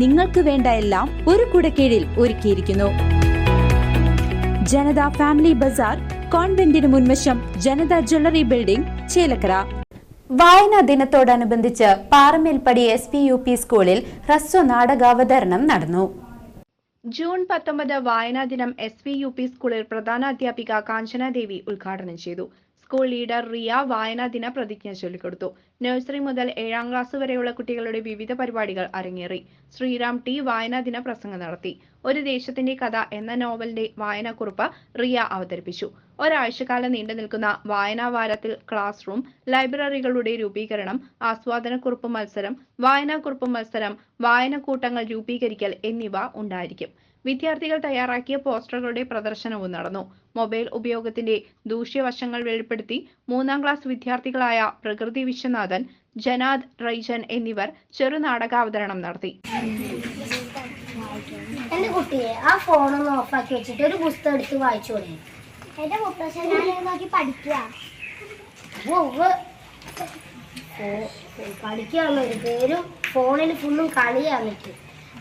നിങ്ങൾക്ക് വേണ്ട എല്ലാം ഒരു കുടക്കീഴിൽ ഒരുക്കിയിരിക്കുന്നു. ജനത ഫാമിലി ബസാർ കോൺവെന്റിന് മുൻവശം ജനത ജ്വല്ലറി ബിൽഡിംഗ് ചേലക്കര. വായനാ ദിനത്തോടനുബന്ധിച്ച് Paramelppadi S P U P സ്കൂളിൽ ഹ്രസ്വ നാടകാവതരണം നടന്നു. ജൂൺ പത്തൊമ്പത് വായനാ ദിനം എസ് വി യു പി സ്കൂളിൽ പ്രധാന അധ്യാപിക കാഞ്ചന ദേവി ഉദ്ഘാടനം ചെയ്തു. സ്കൂൾ ലീഡർ റിയ വായനാ ദിന പ്രതിജ്ഞ ചൊല്ലിക്കൊടുത്തു. നഴ്സറി മുതൽ ഏഴാം ക്ലാസ് വരെയുള്ള കുട്ടികളുടെ വിവിധ പരിപാടികൾ അരങ്ങേറി. ശ്രീറാം ടി വായനാ ദിന പ്രസംഗം നടത്തി. ഒരു ദേശത്തിന്റെ കഥ എന്ന നോവലിന്റെ വായനാക്കുറിപ്പ് റിയ അവതരിപ്പിച്ചു. ഒരാഴ്ചക്കാലം നീണ്ടു നിൽക്കുന്ന വായനാ വാരത്തിൽ ക്ലാസ് റൂം ലൈബ്രറികളുടെ രൂപീകരണം ആസ്വാദനക്കുറിപ്പ് മത്സരം വായനാക്കുറിപ്പ് മത്സരം വായനക്കൂട്ടങ്ങൾ രൂപീകരിക്കൽ എന്നിവ ഉണ്ടായിരിക്കും. വിദ്യാർത്ഥികൾ തയ്യാറാക്കിയ പോസ്റ്ററുകളുടെ പ്രദർശനവും നടന്നു. മൊബൈൽ ഉപയോഗത്തിന്റെ ദൂഷ്യവശങ്ങൾ വെളിപ്പെടുത്തി മൂന്നാം ക്ലാസ് വിദ്യാർത്ഥികളായ പ്രകൃതി വിശ്വനാഥൻ ജനാദ് റൈജൻ എന്നിവർ ചെറുനാടകാവതരണം നടത്തി. എന്റെ കുട്ടിയെ ആ ഫോണൊന്ന് ഓഫാക്കി വെച്ചിട്ട് ഒരു പുസ്തകം എടുത്ത് വായിച്ചോളെ എന്റെ മുത്തശ്ശൻ ഞാൻ നോക്കി പഠിക്കുക പഠിക്കാനുള്ള ഒരു പേരും ഫോണിൽ ഫുള്ളും കളിയാന്നിട്ട്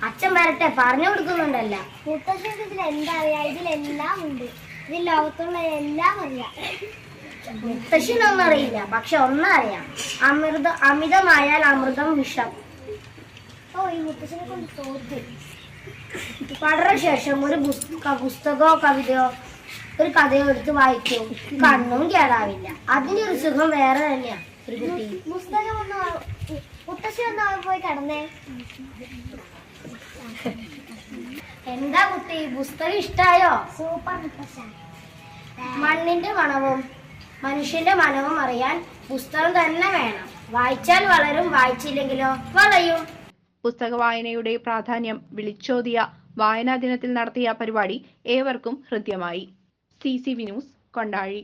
അച്ഛൻ വരട്ടെ പറഞ്ഞു കൊടുക്കുന്നുണ്ടല്ല. മുത്തശ്ശൻ ഇതിൽ എന്താ അറിയാ? ഇതിലെല്ലാം ഉണ്ട്. ഇതിൽ ലോകത്തുള്ള എല്ലാം അറിയാം. മുത്തശ്ശിനൊന്നും അറിയില്ല പക്ഷെ ഒന്നറിയാം. അമൃത അമിതമായാൽ അമൃതം വിഷം. ഓ ഈ മുത്തശ്ശിനെ കൊണ്ട് തോറ്റ്. പഠന ശേഷം ഒരു പുസ്ത- പുസ്തകമോ കവിതയോ ഒരു കഥയോ എടുത്ത് വായിക്കും. കണ്ണും കേടാവില്ല. അതിന്റെ ഒരു സുഖം വേറെ തന്നെയാ ഒരു കുട്ടി. പുസ്തകം ഒന്ന് മുത്തശ്ശി ഒന്ന് അവിടെ പോയി കടന്നേ? എന്താ കുട്ടി പുസ്തകം ഇഷ്ടായോ? സൂപ്പർ മണ്ണിന്റെ മണവും മനുഷ്യന്റെ മനവും അറിയാൻ പുസ്തകം തന്നെ വേണം. വായിച്ചാൽ വളരും വായിച്ചില്ലെങ്കിലോ? വളയും. പുസ്തക വായനയുടെ പ്രാധാന്യം വിളിച്ചോതിയ വായനാ ദിനത്തിൽ നടത്തിയ പരിപാടി ഏവർക്കും ഹൃദ്യമായി. C C V news Kondazhi.